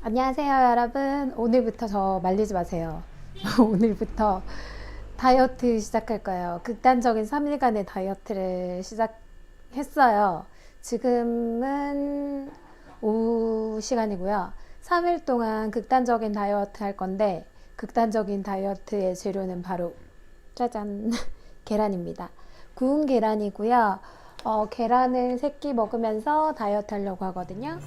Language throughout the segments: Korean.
안녕하세요 여러분. 오늘부터 저 말리지 마세요. 오늘부터 다이어트 시작할 거예요. 극단적인 3일간의 다이어트를 시작했어요. 지금은 오후 시간이고요. 3일 동안 극단적인 다이어트 할 건데 극단적인 다이어트의 재료는 바로 짜잔 계란입니다. 구운 계란이고요. 어, 계란을 세끼 먹으면서 다이어트 하려고 하거든요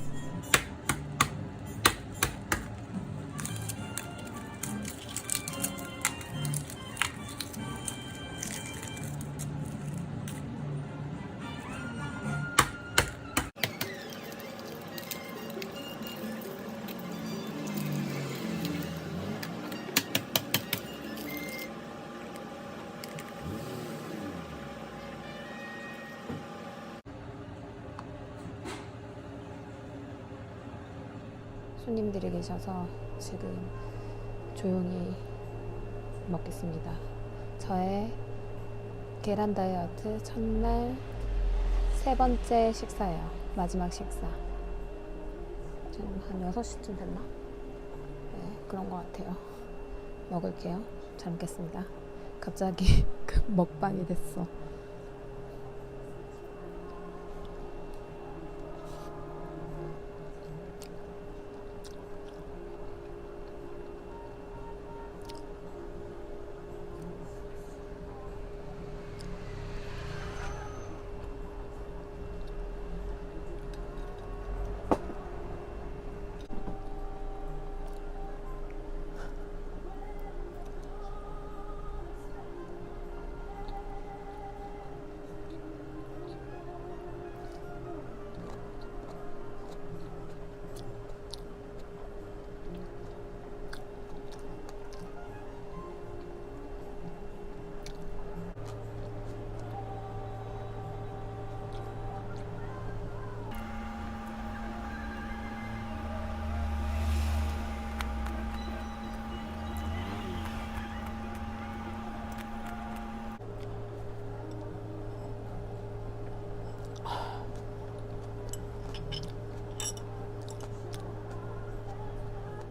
손님들이 계셔서 지금 조용히 먹겠습니다. 저의 계란 다이어트 첫날 세 번째 식사예요. 마지막 식사. 지금 한 6시쯤 됐나? 네, 그런 것 같아요. 먹을게요. 잘 먹겠습니다. 갑자기 그 먹방이 됐어.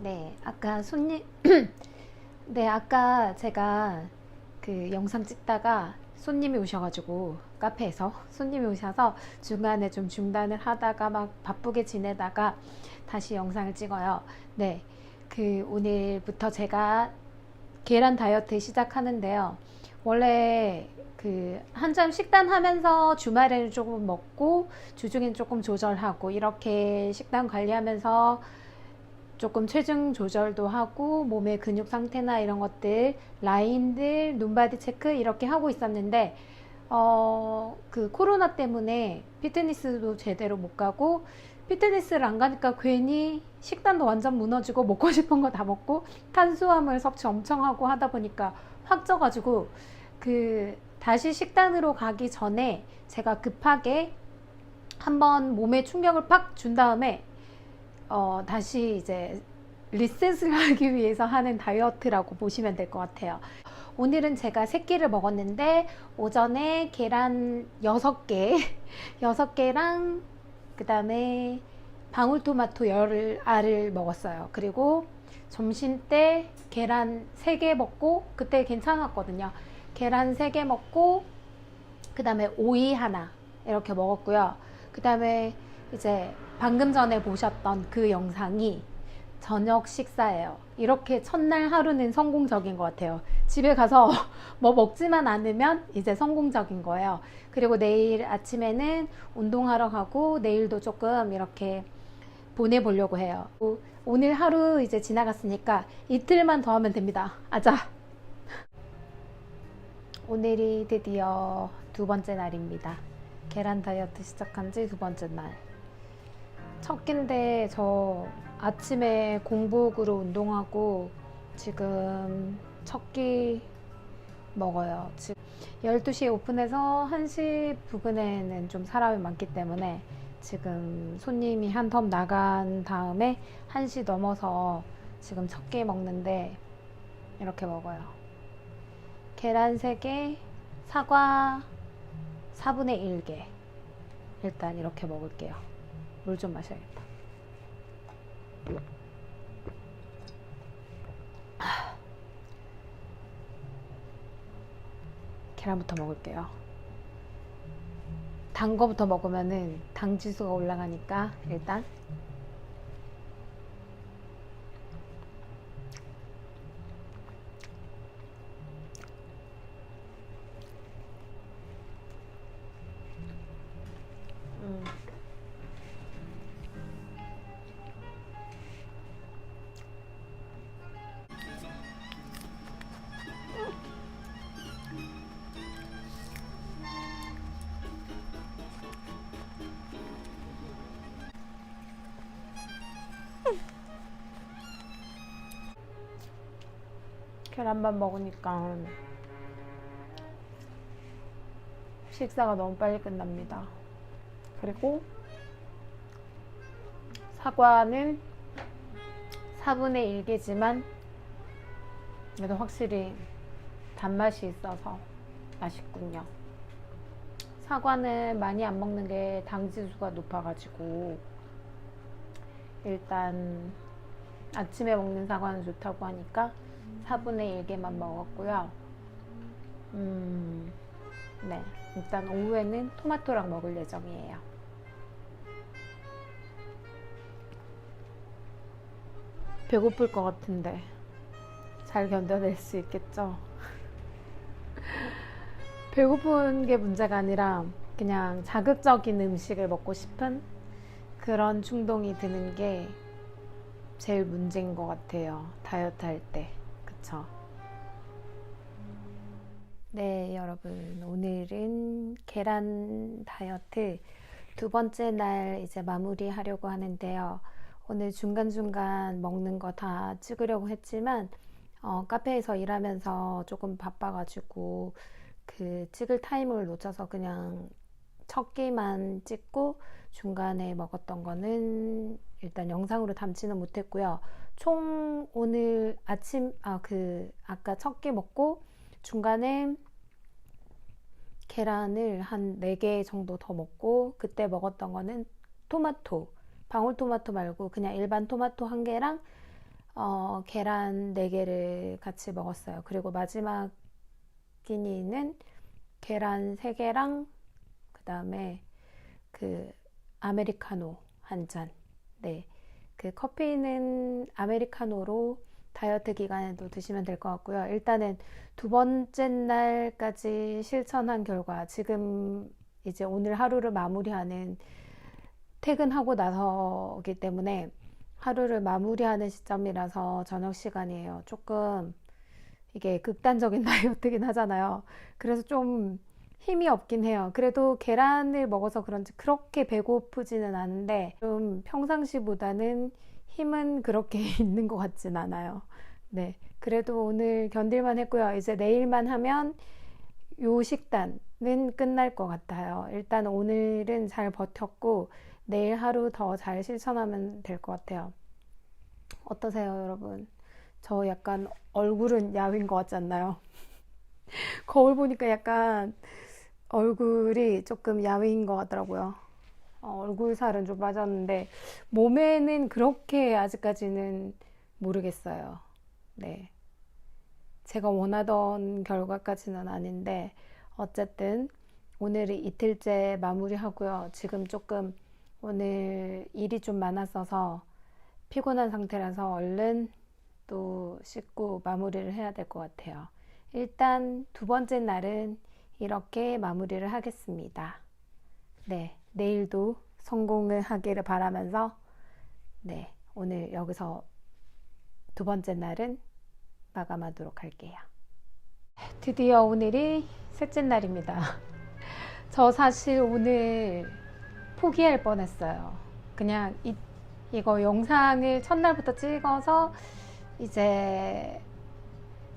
네, 아까 손님, 네, 아까 제가 그 영상 찍다가 손님이 오셔가지고 카페에서 손님이 오셔서 중간에 좀 중단을 하다가 막 바쁘게 지내다가 다시 영상을 찍어요. 네, 그 오늘부터 제가 계란 다이어트 시작하는데요. 원래 그 한점 식단 하면서 주말에는 조금 먹고 주중엔 조금 조절하고 이렇게 식단 관리하면서 조금 체중 조절도 하고 몸의 근육 상태나 이런 것들 라인들 눈바디 체크 이렇게 하고 있었는데 어 그 코로나 때문에 피트니스도 제대로 못 가고 피트니스를 안 가니까 괜히 식단도 완전 무너지고 먹고 싶은 거 다 먹고 탄수화물 섭취 엄청 하고 하다 보니까 확 쪄가지고 그 다시 식단으로 가기 전에 제가 급하게 한번 몸에 충격을 팍 준 다음에 어, 다시 이제 리셋을 하기 위해서 하는 다이어트라고 보시면 될 것 같아요. 오늘은 제가 세 끼를 먹었는데 오전에 계란 6개, 6개랑 그 다음에 방울토마토 열 알을 먹었어요. 그리고 점심 때 계란 3개 먹고 그때 괜찮았거든요. 계란 3개 먹고 그 다음에 오이 하나 이렇게 먹었고요. 그 다음에 이제 방금 전에 보셨던 그 영상이 저녁 식사예요. 이렇게 첫날 하루는 성공적인 것 같아요. 집에 가서 뭐 먹지만 않으면 이제 성공적인 거예요. 그리고 내일 아침에는 운동하러 가고 내일도 조금 이렇게 보내보려고 해요. 오늘 하루 이제 지나갔으니까 이틀만 더 하면 됩니다. 아자. 오늘이 드디어 두 번째 날입니다. 계란 다이어트 시작한 지 두 번째 날. 첫 끼인데 저 아침에 공복으로 운동하고 지금 첫 끼 먹어요. 지금 12시에 오픈해서 1시 부근에는 좀 사람이 많기 때문에 지금 손님이 한 텀 나간 다음에 1시 넘어서 지금 첫 끼 먹는데 이렇게 먹어요. 계란 3개, 사과 4분의 1개. 일단 이렇게 먹을게요. 물 좀 마셔야겠다. 계란부터 먹을게요. 단 거부터 먹으면 당 지수가 올라가니까 일단 계란밥 먹으니까 식사가 너무 빨리 끝납니다. 그리고 사과는 4분의 1개지만 그래도 확실히 단맛이 있어서 맛있군요. 사과는 많이 안 먹는 게 당지수가 높아가지고 일단 아침에 먹는 사과는 좋다고 하니까 4분의 1개만 먹었고요. 음, 네. 일단 오후에는 토마토랑 먹을 예정이에요. 배고플 것 같은데 잘 견뎌낼 수 있겠죠? 배고픈 게 문제가 아니라 그냥 자극적인 음식을 먹고 싶은 그런 충동이 드는 게 제일 문제인 것 같아요. 다이어트 할 때. 그쵸? 네, 여러분. 오늘은 계란 다이어트 두 번째 날 이제 마무리하려고 하는데요. 오늘 중간중간 먹는 거 다 찍으려고 했지만, 어, 카페에서 일하면서 조금 바빠가지고, 그 찍을 타임을 놓쳐서 그냥 첫 끼만 찍고, 중간에 먹었던 거는 일단 영상으로 담지는 못했고요. 총 오늘 아침, 아, 그, 아까 첫 끼 먹고, 중간에 계란을 한 4개 정도 더 먹고 그때 먹었던 거는 토마토 방울토마토 말고 그냥 일반 토마토 한 개랑 어, 계란 4개를 같이 먹었어요. 그리고 마지막 끼니는 계란 3개랑 그 다음에 그 아메리카노 한 잔. 네. 그 커피는 아메리카노로 다이어트 기간에도 드시면 될 것 같고요. 일단은 두 번째 날까지 실천한 결과, 지금 이제 오늘 하루를 마무리하는 퇴근하고 나서기 때문에 하루를 마무리하는 시점이라서 저녁 시간이에요. 조금 이게 극단적인 다이어트긴 하잖아요. 그래서 좀 힘이 없긴 해요. 그래도 계란을 먹어서 그런지 그렇게 배고프지는 않은데 좀 평상시보다는 힘은 그렇게 있는 것 같진 않아요. 네. 그래도 오늘 견딜만 했고요. 이제 내일만 하면 요 식단은 끝날 것 같아요. 일단 오늘은 잘 버텼고 내일 하루 더 잘 실천하면 될 것 같아요. 어떠세요, 여러분? 저 약간 얼굴은 야윈 것 같지 않나요? 거울 보니까 약간 얼굴이 조금 야윈 것 같더라고요. 어, 얼굴 살은 좀 빠졌는데 몸에는 그렇게 아직까지는 모르겠어요. 네. 제가 원하던 결과까지는 아닌데 어쨌든 오늘이 이틀째 마무리하고요. 지금 조금 오늘 일이 좀 많았어서 피곤한 상태라서 얼른 또 씻고 마무리를 해야 될 것 같아요. 일단 두 번째 날은 이렇게 마무리를 하겠습니다. 네, 내일도 성공을 하기를 바라면서 네, 오늘 여기서 두 번째 날은 마감하도록 할게요. 드디어 오늘이 셋째 날입니다. 저 사실 오늘 포기할 뻔했어요. 그냥 이, 이거 영상을 첫날부터 찍어서 이제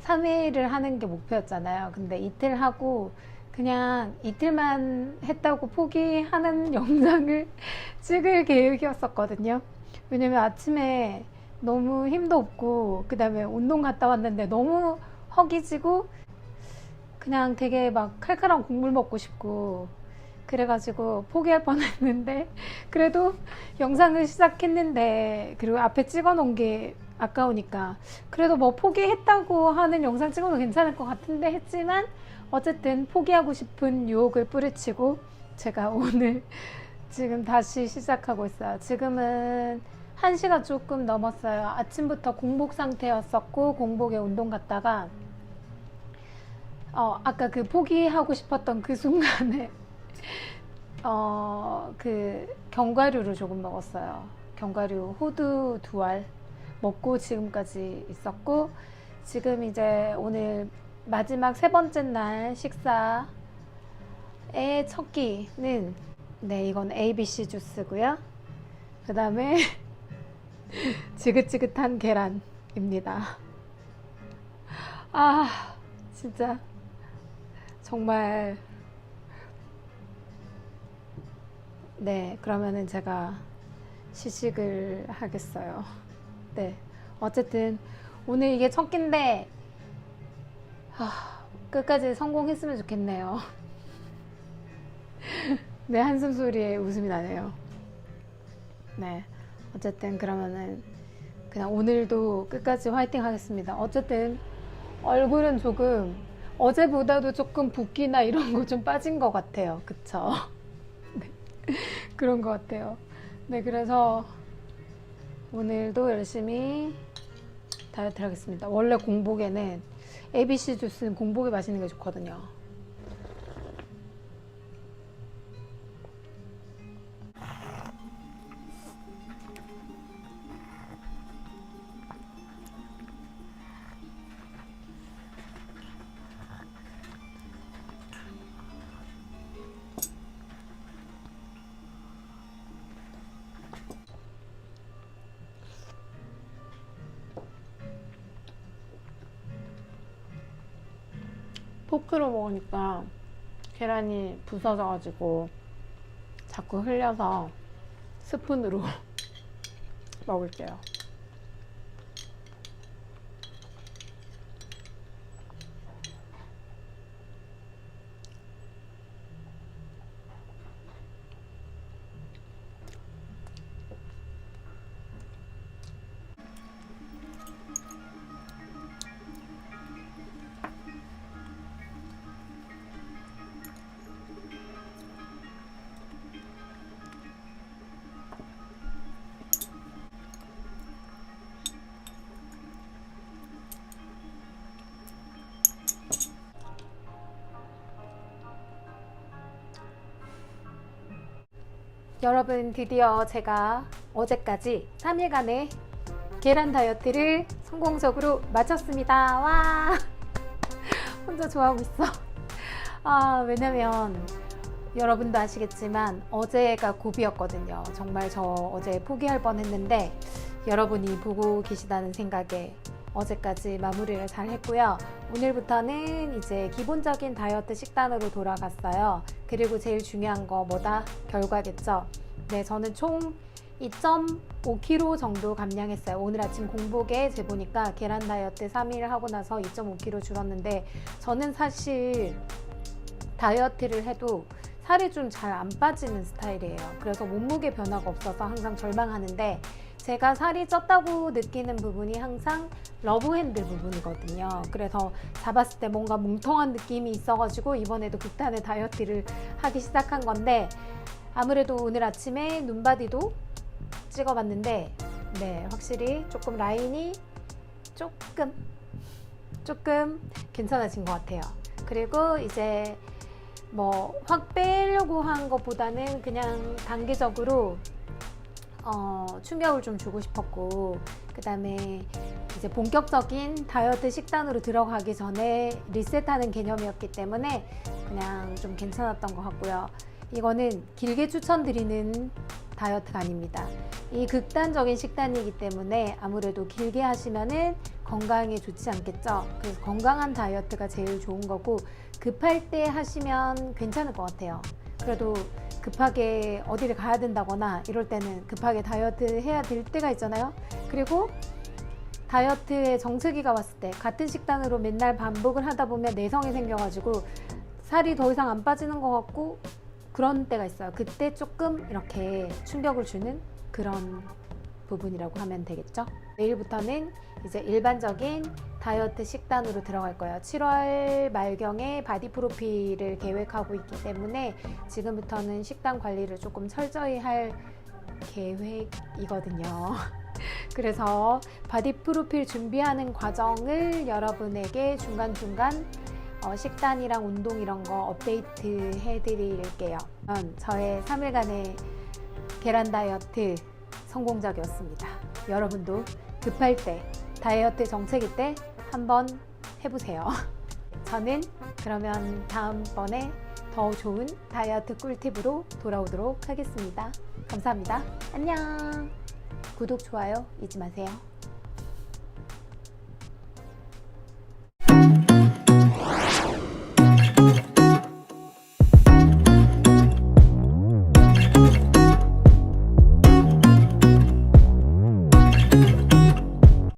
3회를 하는 게 목표였잖아요. 근데 이틀 하고 그냥 이틀만 했다고 포기하는 영상을 찍을 계획이었었거든요. 왜냐면 아침에 너무 힘도 없고, 그 다음에 운동 갔다 왔는데 너무 허기지고, 그냥 되게 막 칼칼한 국물 먹고 싶고, 그래가지고 포기할 뻔 했는데, 그래도 영상을 시작했는데, 그리고 앞에 찍어 놓은 게 아까우니까, 그래도 뭐 포기했다고 하는 영상 찍어도 괜찮을 것 같은데 했지만, 어쨌든 포기하고 싶은 유혹을 뿌리치고 제가 오늘 지금 다시 시작하고 있어요. 지금은 1시가 조금 넘었어요. 아침부터 공복 상태였었고 공복에 운동 갔다가 어, 아까 그 포기하고 싶었던 그 순간에 어, 그 견과류를 조금 먹었어요. 견과류 호두 두 알 먹고 지금까지 있었고 지금 이제 오늘 마지막 세 번째 날 식사의 첫 끼는 네 이건 ABC 주스고요. 그 다음에 지긋지긋한 계란입니다. 아 진짜 정말 네 그러면은 제가 시식을 하겠어요. 네 어쨌든 오늘 이게 첫 끼인데 아, 끝까지 성공했으면 좋겠네요. 네, 한숨 소리에 웃음이 나네요. 네, 어쨌든 그러면은 그냥 오늘도 끝까지 화이팅 하겠습니다. 어쨌든 얼굴은 조금 어제보다도 조금 붓기나 이런 거 좀 빠진 것 같아요. 그쵸? 네, 그런 것 같아요. 네, 그래서 오늘도 열심히 다이어트 하겠습니다. 원래 공복에는 ABC 주스는 공복에 마시는 게 좋거든요. 포크로 먹으니까 계란이 부서져가지고 자꾸 흘려서 스푼으로 먹을게요. 여러분 드디어 제가 어제까지 3일간의 계란 다이어트를 성공적으로 마쳤습니다. 와 혼자 좋아하고 있어. 아 왜냐면 여러분도 아시겠지만 어제가 고비였거든요. 정말 저 어제 포기할 뻔 했는데 여러분이 보고 계시다는 생각에 어제까지 마무리를 잘 했고요. 오늘부터는 이제 기본적인 다이어트 식단으로 돌아갔어요. 그리고 제일 중요한 거 뭐다? 결과겠죠. 네, 저는 총 2.5kg 정도 감량했어요. 오늘 아침 공복에 재보니까 계란 다이어트 3일 하고 나서 2.5kg 줄었는데 저는 사실 다이어트를 해도 살이 좀 잘 안 빠지는 스타일이에요. 그래서 몸무게 변화가 없어서 항상 절망하는데 제가 살이 쪘다고 느끼는 부분이 항상 러브핸들 부분이거든요. 그래서 잡았을 때 뭔가 뭉텅한 느낌이 있어가지고 이번에도 극단의 다이어트를 하기 시작한 건데 아무래도 오늘 아침에 눈바디도 찍어봤는데 네 확실히 조금 라인이 조금 조금 괜찮아진 것 같아요. 그리고 이제 뭐 확 빼려고 한 것보다는 그냥 단기적으로 어, 충격을 좀 주고 싶었고 그 다음에 이제 본격적인 다이어트 식단으로 들어가기 전에 리셋하는 개념이었기 때문에 그냥 좀 괜찮았던 것 같고요. 이거는 길게 추천드리는 다이어트가 아닙니다. 이 극단적인 식단이기 때문에 아무래도 길게 하시면은 건강에 좋지 않겠죠. 그래서 건강한 다이어트가 제일 좋은 거고 급할 때 하시면 괜찮을 것 같아요. 그래도 급하게 어디를 가야 된다거나 이럴 때는 급하게 다이어트 해야 될 때가 있잖아요. 그리고 다이어트에 정체기가 왔을 때 같은 식단으로 맨날 반복을 하다 보면 내성이 생겨가지고 살이 더 이상 안 빠지는 것 같고 그런 때가 있어요. 그때 조금 이렇게 충격을 주는 그런 부분이라고 하면 되겠죠. 내일부터는 이제 일반적인 다이어트 식단으로 들어갈 거예요. 7월 말경에 바디 프로필을 계획하고 있기 때문에 지금부터는 식단 관리를 조금 철저히 할 계획이거든요. 그래서 바디 프로필 준비하는 과정을 여러분에게 중간중간 어, 식단이랑 운동 이런 거 업데이트 해드릴게요. 음, 저의 3일간의 계란 다이어트 성공적이었습니다. 여러분도 급할 때, 다이어트 정체기 때 한번 해보세요. 저는 그러면 다음번에 더 좋은 다이어트 꿀팁으로 돌아오도록 하겠습니다. 감사합니다. 안녕. 구독, 좋아요 잊지 마세요.